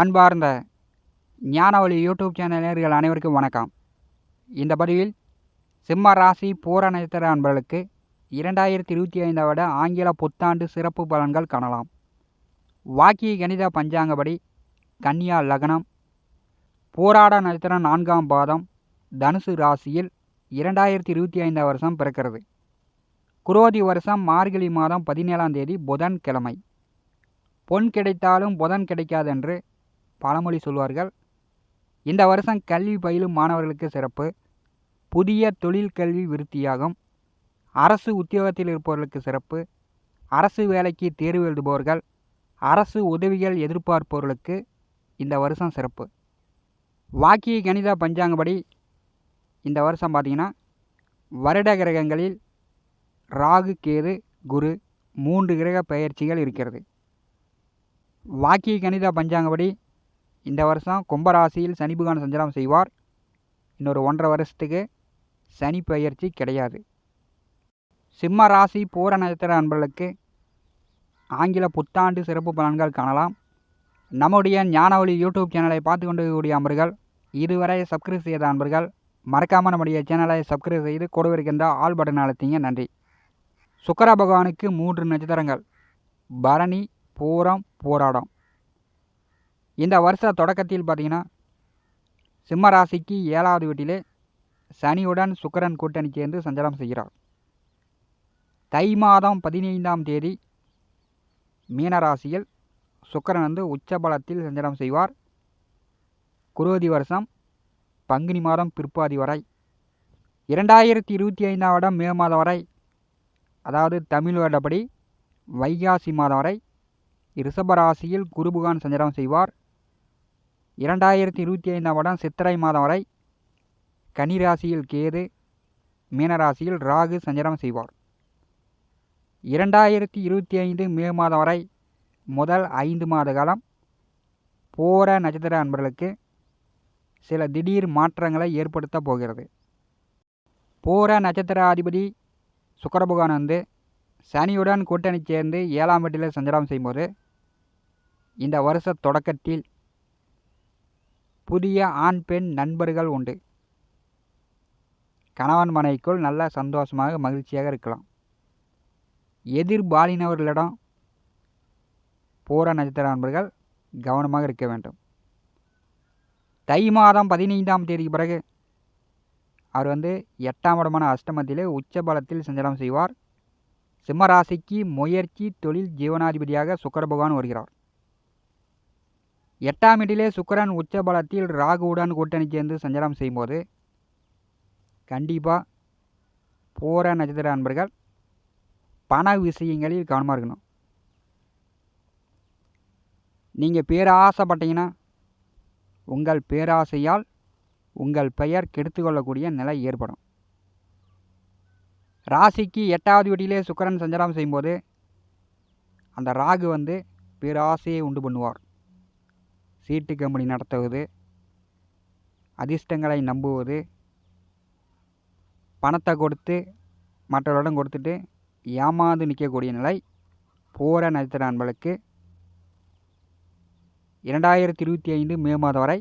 அன்பார்ந்த ஞானவழி YouTube channel நேர்கள் அனைவருக்கும் வணக்கம். இந்த பதிவில் சிம்ம ராசி பூர நட்சத்திர அன்பர்களுக்கு இரண்டாயிரத்தி இருபத்தி ஐந்தை விட ஆங்கில புத்தாண்டு சிறப்பு பலன்கள் காணலாம். வாக்கிய கணித பஞ்சாங்கப்படி கன்னியா லக்னம் போராட நட்சத்திரம் நான்காம் பாதம் தனுசு ராசியில் இரண்டாயிரத்தி இருபத்தி ஐந்தாம் வருஷம் பிறக்கிறது. குரோதி வருஷம் மார்கழி மாதம் பதினேழாம் தேதி புதன் கிழமை பொன் கிடைத்தாலும் புதன் கிடைக்காதென்று பழமொழி சொல்வார்கள். இந்த வருஷம் கல்வி பயிலும் மாணவர்களுக்கு சிறப்பு. புதிய தொழில் கல்வி விருத்தியாகும். அரசு உத்தியோகத்தில் இருப்பவர்களுக்கு சிறப்பு. அரசு வேலைக்கு தேர்வு எழுதுபவர்கள். அரசு உதவிகள் எதிர்பார்ப்பவர்களுக்கு இந்த வருஷம் சிறப்பு. வாக்கிய கணித பஞ்சாங்கப்படி இந்த வருஷம் பார்த்திங்கன்னா வருட கிரகங்களில் ராகு கேது குரு மூன்று கிரக பெயர்ச்சிகள் இருக்கிறது. வாக்கிய கணித பஞ்சாங்கப்படி இந்த வருஷம் கும்பராசியில் சனி பகவான் சஞ்சாரம் செய்வார். இன்னொரு ஒன்றரை வருஷத்துக்கு சனி பெயர்ச்சி கிடையாது. சிம்ம ராசி பூர நட்சத்திர நண்பர்களுக்கு ஆங்கில புத்தாண்டு சிறப்பு பலன்கள் காணலாம். நம்முடைய ஞானவழி யூடியூப் சேனலை பார்த்து கொண்டிருக்கக்கூடிய அன்பர்கள் இதுவரை சப்ஸ்கிரைப் செய்த அன்பர்கள் மறக்காமல் நம்முடைய சேனலை சப்ஸ்கிரைப் செய்து கொடுவிருக்கின்ற ஆல் பட்டன் அழுத்திங்க. நன்றி. சுக்கர பகவானுக்கு மூன்று நட்சத்திரங்கள். பரணி பூரம் போராடம். இந்த வருஷ தொடக்கத்தில் பார்த்தீங்கன்னா சிம்ம ராசிக்கு ஏழாவது வீட்டிலே சனியுடன் சுக்கரன் கூட்டணி சேர்ந்து சஞ்சாரம் செய்கிறார். தை மாதம் பதினைந்தாம் தேதி மீனராசியில் சுக்கரன் வந்து உச்சபலத்தில் சஞ்சாரம் செய்வார். குரோதி வருஷம் பங்குனி மாதம் பிற்பாதி வரை இரண்டாயிரத்தி இருபத்தி ஐந்தாம் வருடம் மே மாதம் வரை அதாவது தமிழ் வருடப்படி வைகாசி மாதம் வரை ரிஷபராசியில் குருபுகான் சஞ்சாரம் செய்வார். இரண்டாயிரத்தி இருபத்தி ஐந்தாம் வருடம் சித்திரை மாதம் வரை கனிராசியில் கேது மீனராசியில் ராகு சஞ்சாரம் செய்வார். இரண்டாயிரத்தி இருபத்தி ஐந்து மே மாதம் வரை முதல் ஐந்து மாத காலம் போகிற நட்சத்திர அன்பர்களுக்கு சில திடீர் மாற்றங்களை ஏற்படுத்த போகிறது. போகிற நட்சத்திர அதிபதி சுக்கரபகவான் வந்து சனியுடன் கூட்டணி சேர்ந்து ஏழாம் வீட்டில் சஞ்சாரம் செய்யும்போது இந்த வருஷ தொடக்கத்தில் புதிய ஆண் பெண் நண்பர்கள் உண்டு. கணவன் மனைவிக்குள் நல்ல சந்தோஷமாக மகிழ்ச்சியாக இருக்கலாம். எதிர்பாலினவர்களிடம் பூர நட்சத்திர நண்பர்கள் கவனமாக இருக்க வேண்டும். தை மாதம் பதினைந்தாம் தேதிக்கு பிறகு அவர் வந்து எட்டாம் இடமான அஷ்டமத்திலே உச்சபலத்தில் சஞ்சலம் செய்வார். சிம்மராசிக்கு முயற்சி தொழில் ஜீவனாதிபதியாக சுக்கர பகவான் வருகிறார். எட்டாம் இடிலே சுக்கரன் உச்ச பலத்தில் ராகுவுடன் கூட்டணி சேர்ந்து சஞ்சாரம் செய்யும்போது கண்டிப்பாக போகிற நட்சத்திர அன்பர்கள் பண விஷயங்களில் கவனமாக இருக்கணும். நீங்கள் பேராசைப்பட்டீங்கன்னா உங்கள் பேராசையால் உங்கள் பெயர் கெடுத்து கொள்ளக்கூடிய நிலை ஏற்படும். ராசிக்கு எட்டாவது வீட்டிலே சுக்கரன் சஞ்சாரம் செய்யும்போது அந்த ராகு வந்து பேராசையை உண்டு பண்ணுவார். சீட்டு கம்பெனி நடத்துவது அதிர்ஷ்டங்களை நம்புவது பணத்தை கொடுத்து மற்றவரிடம் கொடுத்துட்டு ஏமாந்து நிற்கக்கூடிய நிலை போர நட்சத்திர நண்பர்களுக்கு இரண்டாயிரத்தி இருபத்தி ஐந்து மே மாதம் வரை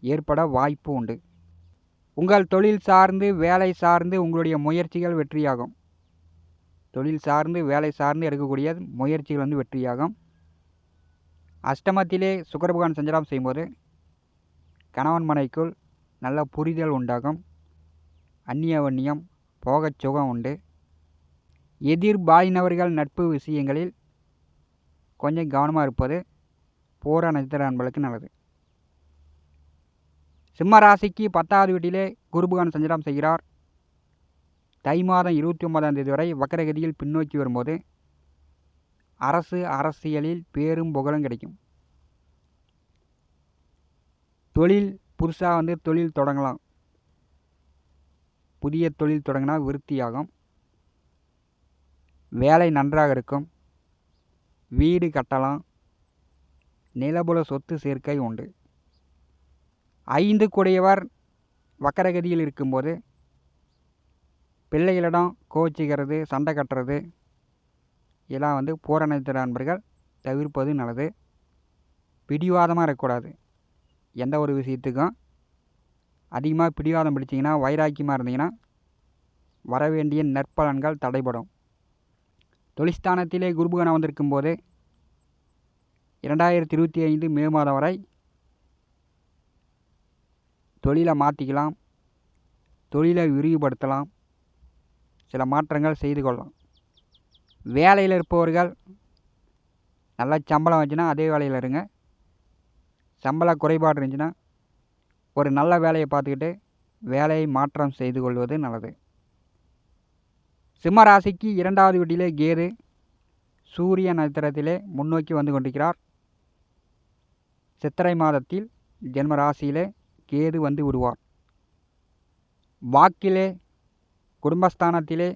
ஏற்பட வாய்ப்பு உண்டு. உங்கள் தொழில் சார்ந்து வேலை சார்ந்து உங்களுடைய முயற்சிகள் வெற்றியாகும். தொழில் சார்ந்து வேலை சார்ந்து எடுக்கக்கூடிய முயற்சிகள் வந்து வெற்றியாகும். அஷ்டமத்திலே சுக்கரபகவான் சஞ்சாரம் செய்யும்போது கணவன் மனைக்குள் நல்ல புரிதல் உண்டாகும் அந்நிய வன்னியம் போகச் சுகம் உண்டு எதிர்பாலினவர்கள் நட்பு விஷயங்களில் கொஞ்சம் கவனமாக இருப்பது பூரா நட்சத்திர அன்பளுக்கு நல்லது. சிம்ம ராசிக்கு பத்தாவது வீட்டிலே குருபகான் சஞ்சாரம் செய்கிறார். தை மாதம் இருபத்தி ஒன்பதாம் தேதி வரை வக்கரகதியில் பின்னோக்கி வரும்போது அரசு அரசியலில் பேரும் புகழும் கிடைக்கும். தொழில் புதுசாக வந்து தொழில் தொடங்கலாம். புதிய தொழில் தொடங்கினா விருத்தியாகும். வேலை நன்றாக இருக்கும். வீடு கட்டலாம். நிலபுல சொத்து சேர்க்கை உண்டு. ஐந்து கூடியவர் வக்கரகதியில் இருக்கும்போது பிள்ளைகளிடம் கோச்சிக்கிறது சண்டை கட்டுறது இதெல்லாம் வந்து பூரண நண்பர்கள் தவிர்ப்பது நல்லது. பிடிவாதமாக இருக்கக்கூடாது. எந்த ஒரு விஷயத்துக்கும் அதிகமாக பிடிவாதம் பிடிச்சிங்கன்னா வைராக்கியமாக இருந்தீங்கன்னா வர வேண்டிய நற்பலன்கள் தடைபடும். தொழிஸ்தானத்திலே குருபுகணம் வந்திருக்கும் போது இரண்டாயிரத்தி இருபத்தி ஐந்து மே மாதம் வரை தொழிலை மாற்றிக்கலாம் தொழிலை விரிவுபடுத்தலாம் சில மாற்றங்கள் செய்து கொள்ளலாம். வேலையில் இருப்பவர்கள் நல்லா சம்பளம் வச்சுன்னா அதே வேலையில் இருங்க. சம்பள குறைபாடு இருந்துச்சுன்னா ஒரு நல்ல வேலையை பார்த்துக்கிட்டு வேலையை மாற்றம் செய்து கொள்வது நல்லது. சிம்ம ராசிக்கு இரண்டாவது வீட்டிலே கேது சூரிய நட்சத்திரத்திலே முன்னோக்கி வந்து கொண்டிருக்கிறார். சித்திரை மாதத்தில் ஜென்ம ராசியிலே கேது வந்து விடுவார். வாக்கிலே குடும்பஸ்தானத்திலே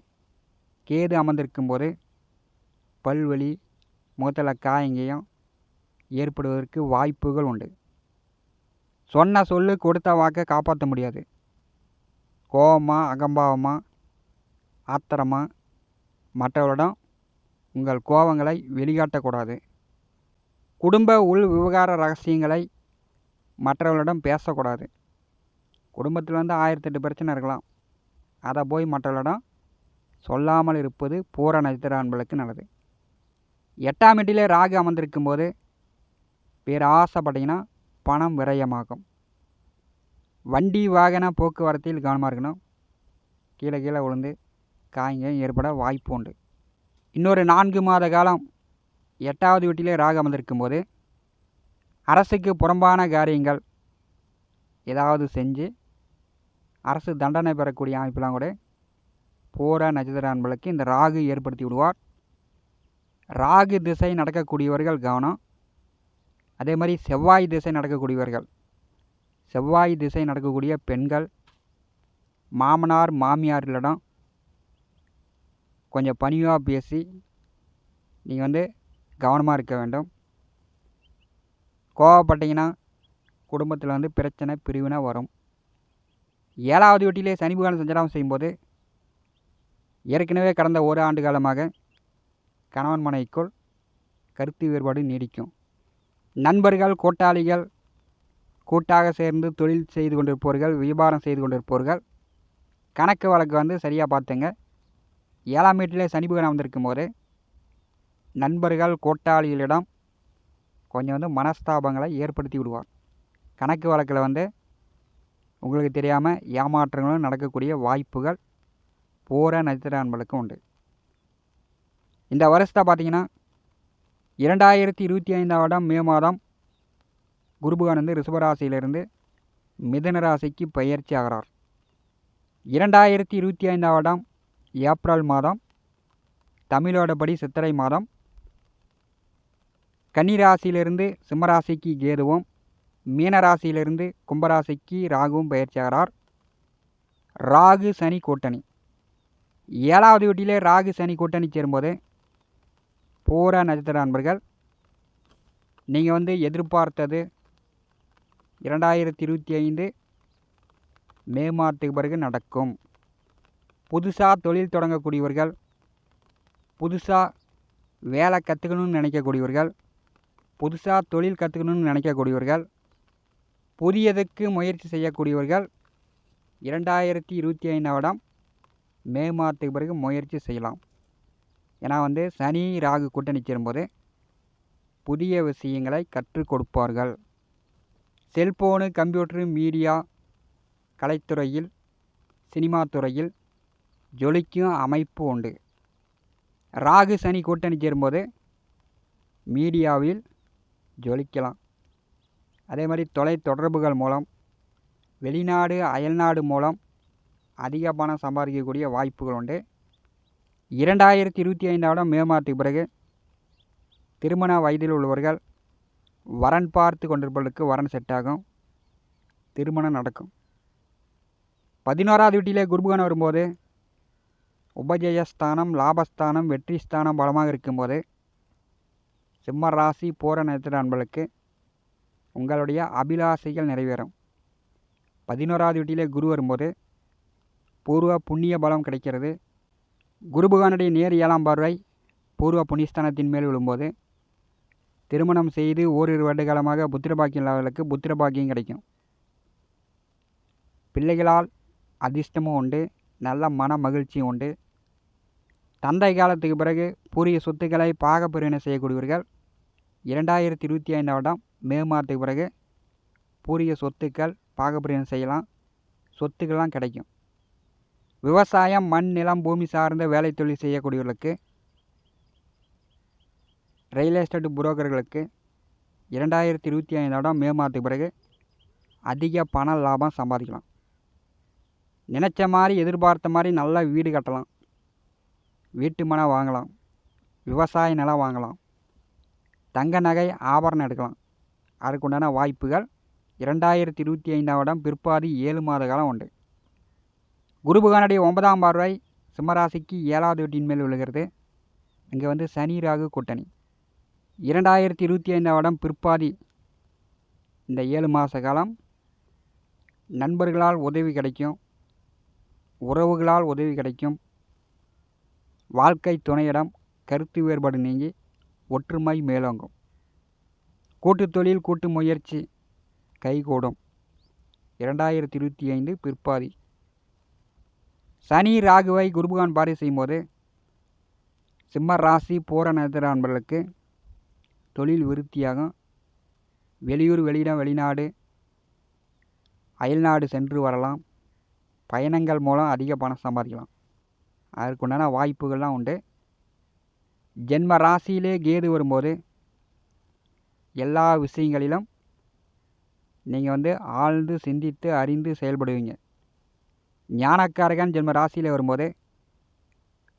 கேது அமர்ந்திருக்கும் போது பல்வலி முகத்தில் காயங்கையும் ஏற்படுவதற்கு வாய்ப்புகள் உண்டு. சொன்ன சொல்லு கொடுத்த வாக்கை காப்பாற்ற முடியாது. கோபமாக அகம்பாவமாக ஆத்திரமாக மற்றவரிடம் உங்கள் கோபங்களை வெளிக்காட்டக்கூடாது. குடும்ப உள் விவகார ரகசியங்களை மற்றவர்களிடம் பேசக்கூடாது. குடும்பத்தில் வந்து ஆயிரத்தெட்டு பிரச்சனை இருக்கலாம். அதை போய் மற்றவர்களிடம் சொல்லாமல் இருப்பது பூர நட்சத்திர அன்பளுக்கு நல்லது. எட்டாம் வீட்டிலே ராகு அமர்ந்திருக்கும் போது பேர் ஆசைப்பட்டீங்கன்னா பணம் விரயமாகும். வண்டி வாகன போக்குவரத்தில் கவனமாக இருக்கணும். கீழே கீழே விழுந்து காயங்க ஏற்பட வாய்ப்பு உண்டு. இன்னொரு நான்கு மாத காலம் எட்டாவது வீட்டிலே ராகு அமர்ந்திருக்கும் போது அரசுக்கு புறம்பான காரியங்கள் ஏதாவது செஞ்சு அரசு தண்டனை பெறக்கூடிய அமைப்பெல்லாம் கூட போகிற நட்சத்திர அன்பளுக்கு இந்த ராகு ஏற்படுத்தி விடுவார். ராகு திசை நடக்கக்கூடியவர்கள் கவனம். அதே மாதிரி செவ்வாய் திசை நடக்கக்கூடியவர்கள். செவ்வாய் திசை நடக்கக்கூடிய பெண்கள் மாமனார் மாமியார்களிடம் கொஞ்சம் பணிவாக பேசி நீங்கள் வந்து கவனமாக இருக்க வேண்டும். கோவப்பட்டீங்கன்னா குடும்பத்தில் வந்து பிரச்சனை பிரிவினை வரும். ஏழாவது வீட்டிலே சனி பகவான் சஞ்சாரம் செய்யும்போது ஏற்கனவே கடந்த ஒரு ஆண்டு காலமாக கணவன் மனைக்குள் கருத்து வேறுபாடு நீடிக்கும். நண்பர்கள் கூட்டாளிகள் கூட்டாக சேர்ந்து தொழில் செய்து கொண்டிருப்பவர்கள் வியாபாரம் செய்து கொண்டிருப்பவர்கள் கணக்கு வழக்கு வந்து சரியாக பார்த்துங்க. ஏழாம் வீட்டிலே சனி வந்திருக்கும் போது நண்பர்கள் கூட்டாளிகளிடம் கொஞ்சம் வந்து மனஸ்தாபங்களை ஏற்படுத்தி விடுவார். கணக்கு வழக்கில் வந்து உங்களுக்கு தெரியாமல் ஏமாற்றங்களும் நடக்கக்கூடிய வாய்ப்புகள் பூர நட்சத்திர அன்பளுக்கு உண்டு. இந்த வருஷத்தை பார்த்தீங்கன்னா இரண்டாயிரத்தி இருபத்தி ஐந்தாம் வருடம் மே மாதம் குருபகான் வந்து ரிஷபராசியிலிருந்து மிதன ராசிக்கு பயிற்சி ஆகிறார். இரண்டாயிரத்தி இருபத்தி ஐந்தாம் வருடம் ஏப்ரல் மாதம் தமிழோடபடி சித்திரை மாதம். கன்னிராசியிலிருந்து சிம்மராசிக்கு கேதுவும் மீனராசியிலிருந்து கும்பராசிக்கு ராகுவும் பயிற்சியாகிறார் ராகு சனி கூட்டணி. ஏழாவது வீட்டிலே ராகு சனி கூட்டணி சேரும்போது பூரா நட்சத்திர அன்பர்கள் நீங்கள் வந்து எதிர்பார்த்தது இரண்டாயிரத்தி இருபத்தி ஐந்து மே மாதத்துக்கு பிறகு நடக்கும். புதுசாக தொழில் தொடங்கக்கூடியவர்கள் புதுசாக வேலை கற்றுக்கணும்னு நினைக்கக்கூடியவர்கள் புதுசாக தொழில் கற்றுக்கணும்னு நினைக்கக்கூடியவர்கள் புதியதுக்கு முயற்சி செய்யக்கூடியவர்கள் இரண்டாயிரத்தி இருபத்தி ஐந்தாம் மே மாதத்துக்கு பிறகு முயற்சி செய்யலாம். ஏன்னா வந்து சனி ராகு கூட்டணி சேரும்போது புதிய விஷயங்களை கற்றுக் கொடுப்பார்கள். செல்போனு கம்ப்யூட்டரு மீடியா கலைத்துறையில் சினிமா துறையில் ஜொலிக்கும் அமைப்பு உண்டு. ராகு சனி கூட்டணி சேரும்போது மீடியாவில் ஜொலிக்கலாம். அதே மாதிரி தொலை தொடர்புகள் மூலம் வெளிநாடு அயல்நாடு மூலம் அதிக பணம் சம்பாதிக்கக்கூடிய வாய்ப்புகள் உண்டு. இரண்டாயிரத்தி இருபத்தி ஐந்தாம் மே மாதத்துக்கு பிறகு திருமண வயதில் உள்ளவர்கள் வரன் பார்த்து கொண்டிருப்பவர்களுக்கு வரன் செட் ஆகும். திருமணம் நடக்கும். பதினோராவது வீட்டிலே குருபகான் வரும்போது உபஜயஸ்தானம் லாபஸ்தானம் வெற்றி ஸ்தானம் பலமாக இருக்கும்போது சிம்ம ராசி பூர நேரத்தில் அன்பர்களுக்கு உங்களுடைய அபிலாசைகள் நிறைவேறும். பதினோராவது வீட்டிலே குரு வரும்போது பூர்வ புண்ணிய பலம் கிடைக்கிறது. குருபகானுடைய நேர் ஏழாம் பார்வை பூர்வ புனிஸ்தானத்தின் மேல் விழும்போது திருமணம் செய்து ஓரிரு வருட காலமாக புத்திர பாக்கியம் இல்லாதவர்களுக்கு புத்திர பாக்கியம் கிடைக்கும். பிள்ளைகளால் அதிர்ஷ்டமும் உண்டு நல்ல மன மகிழ்ச்சியும் உண்டு. தந்தை காலத்துக்கு பிறகு பூரிய சொத்துக்களை பாகப்பிரிவினை செய்யக்கூடியவர்கள் இரண்டாயிரத்தி இருபத்தி ஐந்து வருடம் மே மாதத்துக்கு பிறகு பூரிய சொத்துக்கள் பாகப்பிரிவினை செய்யலாம். சொத்துக்கள்லாம் கிடைக்கும். விவசாயம் மண் நிலம் பூமி சார்ந்த வேலை தொழில் செய்யக்கூடியவர்களுக்கு ரியல் எஸ்டேட் புரோக்கர்களுக்கு இரண்டாயிரத்தி இருபத்தி ஐந்தாம் மே மாதத்துக்கு பிறகு அதிக பண லாபம் சம்பாதிக்கலாம். நினச்ச மாதிரி எதிர்பார்த்த மாதிரி நல்லா வீடு கட்டலாம். வீட்டு மனை வாங்கலாம். விவசாய நிலம் வாங்கலாம். தங்க நகை ஆபரணம் எடுக்கலாம். அதுக்குண்டான வாய்ப்புகள் இரண்டாயிரத்தி இருபத்தி ஐந்தாம் வருடம் பிற்பாதி ஏழு மாத காலம் உண்டு. குரு பகவானுடைய ஒன்பதாம் பார்வை சிம்மராசிக்கு ஏழாவது வீட்டின் மேல் விழுகிறது. இங்கே வந்து சனி ராகு கூட்டணி. இரண்டாயிரத்தி இருபத்தி ஐந்தாம் வருடம் பிற்பாதி. இந்த ஏழு மாத காலம் நண்பர்களால் உதவி கிடைக்கும். உறவுகளால் உதவி கிடைக்கும். வாழ்க்கை துணையிடம் கருத்து வேறுபாடு நீங்கி ஒற்றுமை மேலோங்கும். கூட்டு தொழில் கூட்டு முயற்சி கைகூடும். இரண்டாயிரத்தி இருபத்தி ஐந்து பிற்பாதி. சனி ராகுவை குருபகான் பாரி செய்யும்போது சிம்ம ராசி பூர நட்சத்திர அன்பர்களுக்கு தொழில் விருத்தியாகும். வெளியூர் வெளியிடம் வெளிநாடு அயல்நாடு சென்று வரலாம். பயணங்கள் மூலம் அதிக பணம் சம்பாதிக்கலாம். அதற்குண்டான வாய்ப்புகள்லாம் உண்டு. ஜென்ம ராசியிலே கேது வரும்போது எல்லா விஷயங்களிலும் நீங்கள் வந்து ஆழ்ந்து சிந்தித்து அறிந்து செயல்படுவீங்க. ஞானக்காரகன் ஜென்ம ராசியில் வரும்போது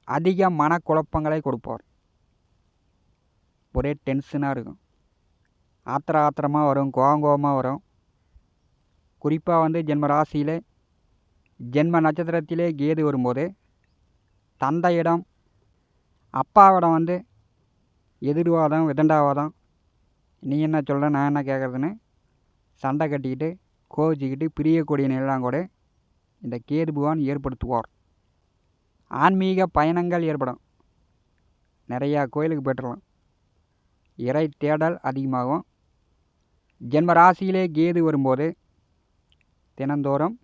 அதிக மனக்குழப்பங்களை கொடுப்பார் ஒரே டென்ஷனாக இருக்கும். ஆத்திர ஆத்திரமாக வரும் கோவங்கோவமாக வரும். குறிப்பாக வந்து ஜென்ம ராசியில் ஜென்ம நட்சத்திரத்திலே கேது வரும்போது தந்தையிடம் அப்பாவிடம் வந்து எதிர்வாதம் விதண்டாவாதம் நீ என்ன சொல்கிற நான் என்ன கேட்குறதுன்னு சண்டை கட்டிக்கிட்டு கோவிச்சிக்கிட்டு பிரியக்கூடிய நிலைலாம் கூட இந்த கேது பகவான் ஏற்படுத்துவார். ஆன்மீக பயணங்கள் ஏற்படும். நிறையா கோயிலுக்கு போய்ட்டுலாம். இறை தேடல் அதிகமாகும். ஜென்ம ராசியிலே கேது வரும்போது தினந்தோறும்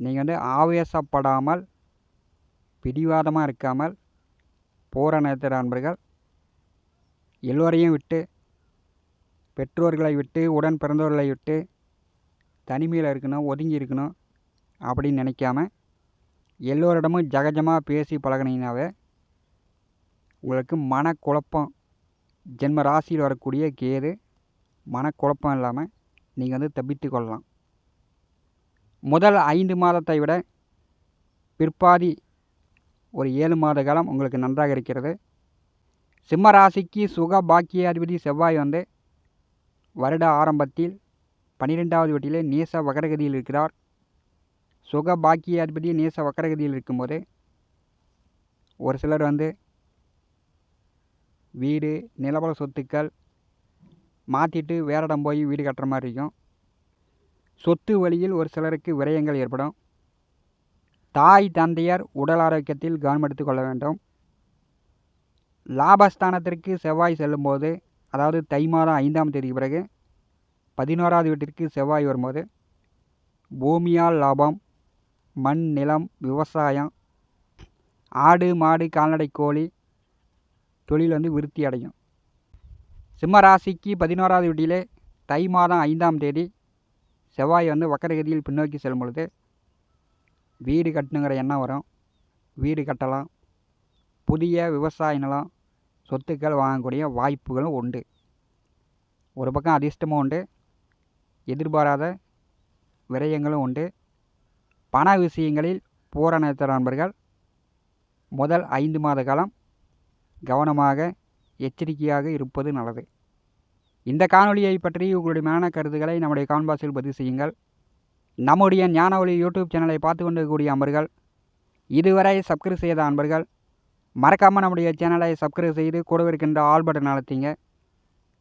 நீங்கள் வந்து ஆவேசப்படாமல் பிடிவாதமாக இருக்காமல் போகிற நேரத்தில் நண்பர்கள் எல்லோரையும் விட்டு பெற்றோர்களை விட்டு உடன் பிறந்தவர்களை விட்டு தனிமையில் இருக்கணும் ஒதுங்கி இருக்கணும் அப்படின்னு நினைக்காம எல்லோரிடமும் ஜகஜமாக பேசி பழகினீங்கனாவே உங்களுக்கு மனக்குழப்பம் ஜென்ம ராசியில் வரக்கூடிய கேது மனக்குழப்பம் இல்லாமல் நீங்கள் வந்து தப்பித்து கொள்ளலாம். முதல் ஐந்து மாதத்தை விட பிற்பாதி ஒரு ஏழு மாத காலம் உங்களுக்கு நன்றாக இருக்கிறது. சிம்ம ராசிக்கு சுக பாக்கியாதிபதி செவ்வாய் வந்து வருட ஆரம்பத்தில் பன்னிரெண்டாவது வீட்டிலே நேச வகரகதியில் இருக்கிறார். சுக பாக்கியாதிபதி நேச வக்கரகதியில் இருக்கும்போது ஒரு சிலர் வந்து வீடு நிலபல சொத்துக்கள் மாற்றிட்டு வேற இடம் போய் வீடு கட்டுற மாதிரி இருக்கும். சொத்து வழியில் ஒரு சிலருக்கு விரயங்கள் ஏற்படும். தாய் தந்தையர் உடல் ஆரோக்கியத்தில் கவனம் எடுத்துக்கொள்ள வேண்டும். லாபஸ்தானத்திற்கு செவ்வாய் செல்லும்போது அதாவது தை மாதம் ஐந்தாம் தேதிக்கு பிறகு பதினோராவது வீட்டிற்கு செவ்வாய் வரும்போது பூமியால் லாபம் மண் நிலம் விவசாயம் ஆடு மாடு கால்நடை கோழி தொழில் வந்து விருத்தி அடையும். சிம்ம ராசிக்கு பதினோராவது வீட்டிலே தை மாதம் ஐந்தாம் தேதி செவ்வாய் வந்து வக்கரகதியில் பின்னோக்கி செல்லும் பொழுது வீடு கட்டணுங்கிற எண்ணம் வரும். வீடு கட்டலாம். புதிய விவசாய நிலம் சொத்துக்கள் வாங்கக்கூடிய வாய்ப்புகளும் உண்டு. ஒரு பக்கம் அதிர்ஷ்டமும் உண்டு. எதிர்பாராத விரயங்களும் உண்டு. பண விஷயங்களில் பூர நட்சத்திர நண்பர்கள் முதல் ஐந்து மாத காலம் கவனமாக எச்சரிக்கையாக இருப்பது நல்லது. இந்த காணொலியை பற்றி உங்களுடைய மேலான கருத்துக்களை நம்முடைய கான்பாஸில் பதிவு செய்யுங்கள். நம்முடைய ஞானவழி யூடியூப் சேனலை பார்த்து கொண்டிருக்கக்கூடிய அன்பர்கள் இதுவரை சப்ஸ்கிரைப் செய்த அன்பர்கள் மறக்காமல் நம்முடைய சேனலை சப்ஸ்கிரைப் செய்து கூட இருக்கின்ற ஆல் பட்டன் அழுத்திங்க.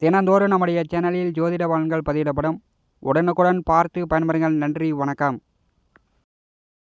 தினந்தோறும் நம்முடைய சேனலில் ஜோதிட பலன்கள் பதிவிடப்படும். உடனுக்குடன் பார்த்து பயன்பெறுங்கள். நன்றி வணக்கம்.